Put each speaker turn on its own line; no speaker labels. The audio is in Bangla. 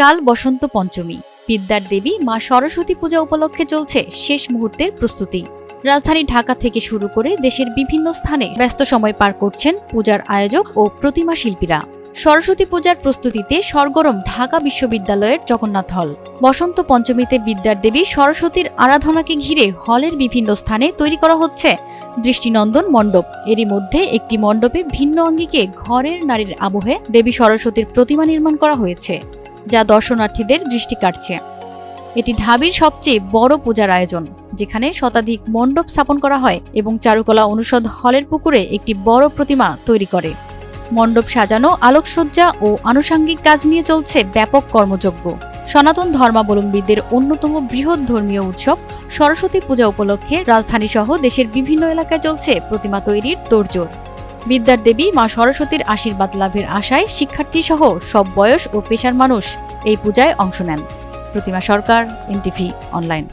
কাল বসন্ত পঞ্চমী। বিদ্যার দেবী মা সরস্বতী পূজা উপলক্ষে চলছে শেষ মুহূর্তের প্রস্তুতি। রাজধানী ঢাকা থেকে শুরু করে দেশের বিভিন্ন স্থানে ব্যস্ত সময় পার করছেন পূজার আয়োজক ও প্রতিমা শিল্পীরা। সরস্বতী পূজার প্রস্তুতিতে সরগরম ঢাকা বিশ্ববিদ্যালয়ের জগন্নাথ হল। বসন্ত পঞ্চমীতে বিদ্যার দেবী সরস্বতীর আরাধনাকে ঘিরে হলের বিভিন্ন স্থানে তৈরি করা হচ্ছে দৃষ্টিনন্দন মণ্ডপ। এরই মধ্যে একটি মণ্ডপে ভিন্ন অঙ্গিকে ঘরের নারীর আবহে দেবী সরস্বতীর প্রতিমা নির্মাণ করা হয়েছে। যা দর্শনার্থীদের দৃষ্টি কাটছে এটি ঢাবির সবচেয়ে বড় পূজার আয়োজন, যেখানে শতাধিক মণ্ডপ স্থাপন করা হয় এবং চারুকলা অনুষদ হলের পুকুরে একটি বড় প্রতিমা তৈরি করে। মণ্ডপ সাজানো, আলোকসজ্জা ও আনুষাঙ্গিক কাজ নিয়ে চলছে ব্যাপক কর্মযজ্ঞ। সনাতন ধর্মাবলম্বীদের অন্যতম বৃহৎ ধর্মীয় উৎসব সরস্বতী পূজা উপলক্ষে রাজধানী সহ দেশের বিভিন্ন এলাকায় চলছে প্রতিমা তৈরির তোড়জোড়। বিদ্যার দেবী মা সরস্বতীর আশীর্বাদ লাভের আশায় শিক্ষার্থী সহ সব বয়স ও পেশার মানুষ এই পূজায় অংশ নেন। প্রতিমা সরকার, এনটিভি অনলাইন